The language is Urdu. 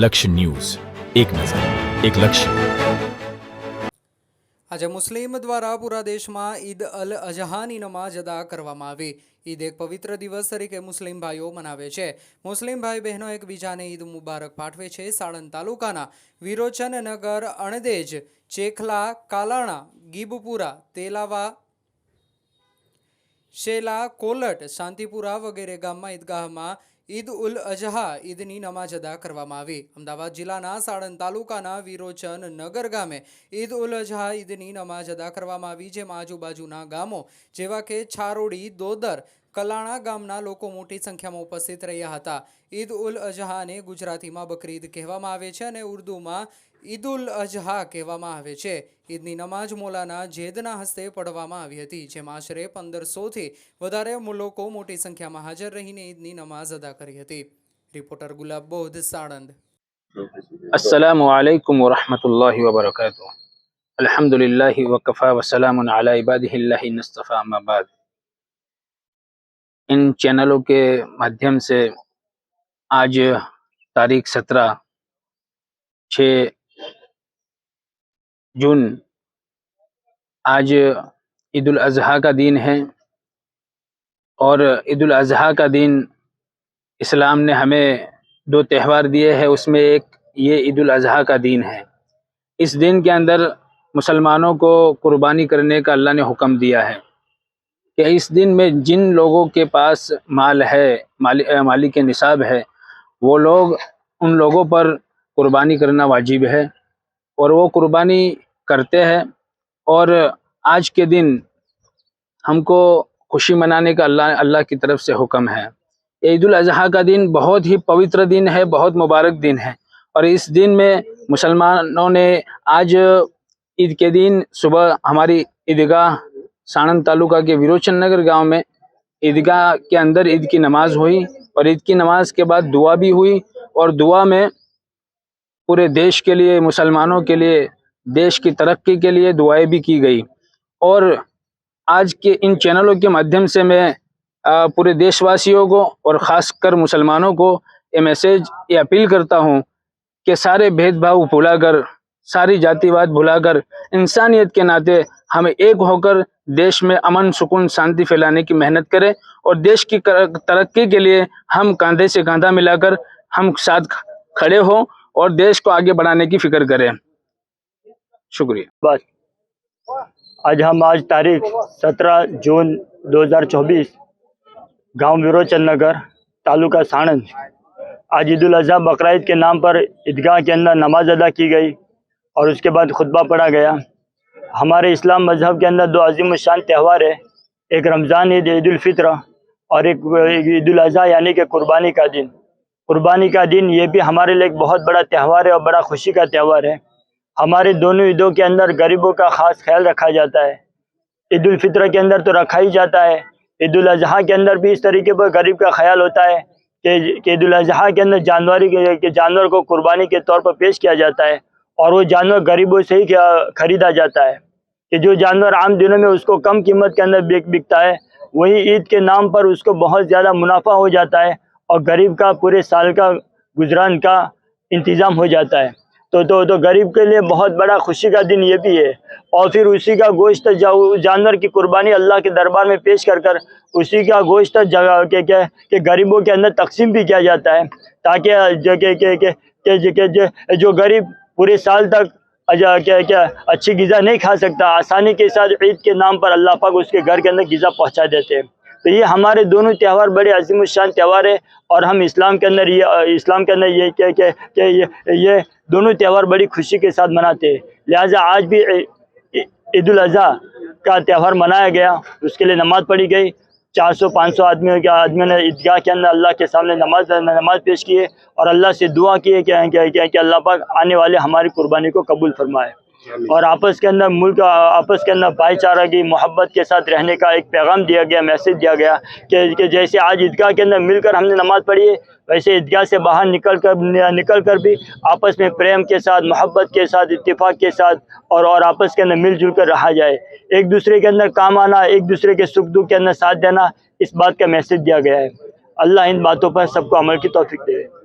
લક્ષ્ય ન્યૂઝ. એક નજર, એક લક્ષ્ય. આજે મુસ્લિમ દ્વારા પૂરા દેશમાં ઈદ અલ અજહાની નમાજ અદા કરવામાં આવી. ઈદ એક પવિત્ર દિવસ તરીકે મુસ્લિમ ભાઈઓ મનાવે છે. મુસ્લિમ ભાઈ બહેનો એકબીજાને ઈદ મુબારક પાઠવે છે. સાણંદ તાલુકાના વિરોચન નગર અણદેજ, ચેખલા, કાલાણા, ગીબપુરા, તેલાવા, શેલા, કોલટ, શાંતિપુરા વગેરે ગામમાં ઈદગાહમાં ઈદ ઉલ અજહા ઈદની નમાઝ અદા કરવામાં આવી. અમદાવાદ જિલ્લાના સાણંદ તાલુકાના વિરોચન નગર ગામે ઈદ ઉલ અજહા ઈદની નમાઝ અદા કરવામાં આવી, જેમાં આજુબાજુના ગામો જેવા કે છારોડી, દોદર કલાણા ગામના લોકો મોટી સંખ્યામાં ઉપસ્થિત રહ્યા હતા ઈદ ઉલ અજહાને ગુજરાતીમાં બકરીદ કહેવામાં આવે છે અને ઉર્દુમાં ઈદ ઉલ અજહા કહેવામાં આવે છે ઈદની નમાઝ મોલાના જેદના હસ્તે પઢવામાં આવી હતી જેમાં આશરે પંદરસોથી વધારે લોકો મોટી સંખ્યામાં હાજર રહીને ઈદની નમાઝ અદા કરી હતી રિપોર્ટર ગુલાબ બોધ સાણંદ السلام علیکم ورحمۃ اللہ وبرکاتہ الحمد للہ وکفا وسلام علی عبادہ اللہ نصطفیٰ اما بعد ان چینلوں کے مادھیم سے آج تاریخ سترہ چھ جون آج عید الاضحیٰ کا دن ہے اور عید الاضحیٰ کا دن اسلام نے ہمیں دو تہوار دیے ہیں، اس میں ایک یہ عید الاضحیٰ کا دن ہے۔ اس دن کے اندر مسلمانوں کو قربانی کرنے کا اللہ نے حکم دیا ہے۔ کہ اس دن میں جن لوگوں کے پاس مال ہے، مالی مالی کے نصاب ہے، وہ لوگ ان لوگوں پر قربانی کرنا واجب ہے اور وہ قربانی کرتے ہیں اور آج کے دن ہم کو خوشی منانے کا اللہ اللہ کی طرف سے حکم ہے۔ عید الاضحیٰ کا دن بہت ہی پوتر دن ہے، بہت مبارک دن ہے اور اس دن میں مسلمانوں نے آج عید کے دن صبح ہماری عیدگاہ سانند تعلقہ کے ویروچن نگر گاؤں میں عیدگاہ کے اندر عید کی نماز ہوئی اور عید کی نماز کے بعد دعا بھی ہوئی اور دعا میں پورے دیش کے لیے، مسلمانوں کے لیے، دیش کی ترقی کے لیے دعائیں بھی کی گئی۔ اور آج کے ان چینلوں کے مادھیم سے میں پورے دیش واسیوں کو اور خاص کر مسلمانوں کو یہ میسیج یہ اپیل کرتا ہوں کہ سارے بھید بھاؤ بھلا کر ساری جاتی واد بھلا کر انسانیت کے ناطے ہمیں ایک ہو کر دیش میں امن، سکون، شانتی پھیلانے کی محنت کریں اور دیش کی ترقی کے لیے ہم کاندھے سے کاندھا ملا کر ہم ساتھ کھڑے ہوں اور دیش کو آگے بڑھانے کی فکر کریں۔ شکریہ۔ بس۔ آج ہم آج تاریخ سترہ جون دو ہزار چوبیس، گاؤں ویروچن نگر، تعلقہ سانند۔ آج عید الاضحیٰ بقرعید کے نام پر عیدگاہ کے اندر نماز ادا کی گئی۔ اور اس کے بعد خطبہ پڑھا گیا۔ ہمارے اسلام مذہب کے اندر دو عظیم الشان تہوار ہے، ایک رمضان عید عید الفطر اور ایک عید الاضحیٰ یعنی کہ قربانی کا دن۔ قربانی کا دن یہ بھی ہمارے لیے ایک بہت بڑا تہوار ہے اور بڑا خوشی کا تہوار ہے۔ ہمارے دونوں عیدوں کے اندر غریبوں کا خاص خیال رکھا جاتا ہے۔ عید الفطر کے اندر تو رکھا ہی جاتا ہے۔ عید الاضحیٰ کے اندر بھی اس طریقے پر غریب کا خیال ہوتا ہے کہ عید الاضحیٰ کے اندر جانوری کے جانور کو قربانی کے طور پر پیش کیا جاتا ہے۔ اور وہ جانور غریبوں سے ہی خریدا جاتا ہے کہ جو جانور عام دنوں میں اس کو کم قیمت کے اندر بک بکتا ہے، وہی عید کے نام پر اس کو بہت زیادہ منافع ہو جاتا ہے اور غریب کا پورے سال کا گزران کا انتظام ہو جاتا ہے۔ تو تو تو غریب کے لیے بہت بڑا خوشی کا دن یہ بھی ہے۔ اور پھر اسی کا گوشت جانور کی قربانی اللہ کے دربار میں پیش کر کر اسی کا گوشت جگہ کہ کہ کہ غریبوں کے اندر تقسیم بھی کیا جاتا ہے تاکہ جو کہ جو غریب پورے سال تک کیا کیا اچھی غذا نہیں کھا سکتا۔ آسانی کے ساتھ عید کے نام پر اللہ پاک اس کے گھر کے اندر غذا پہنچا دیتے ہیں۔ تو یہ ہمارے دونوں تہوار بڑے عظیم الشان تہوار ہے اور ہم اسلام کے اندر یہ اسلام کے اندر یہ کہ کہ کہ یہ یہ دونوں تہوار بڑی خوشی کے ساتھ مناتے ہیں۔ لہٰذا آج بھی عید الاضحیٰ کا تہوار منایا گیا۔ اس کے لیے نماز پڑھی گئی۔ چار سو، پانچ سو آدمیوں کے آدمیوں نے عیدگاہ کے اندر اللہ کے سامنے نماز نماز پیش کی ہے اور اللہ سے دعا کی ہے کہ کہ کہ اللہ پاک آنے والے ہماری قربانی کو قبول فرمائے۔ اور آپس کے اندر ملک، آپس کے اندر بھائی چارہ کی محبت کے ساتھ رہنے کا ایک پیغام دیا گیا میسج دیا گیا کہ جیسے آج عیدگاہ کے اندر مل کر ہم نے نماز پڑھی ہے، ویسے عیدگاہ سے باہر نکل کر نکل کر بھی آپس میں پریم کے ساتھ، محبت کے ساتھ، اتفاق کے ساتھ اور اور آپس کے اندر مل جل کر رہا جائے۔ ایک دوسرے کے اندر کام آنا، ایک دوسرے کے سکھ دکھ کے اندر ساتھ دینا، اس بات کا میسج دیا گیا ہے۔ اللہ ان باتوں پر سب کو عمل کی توفیق دے۔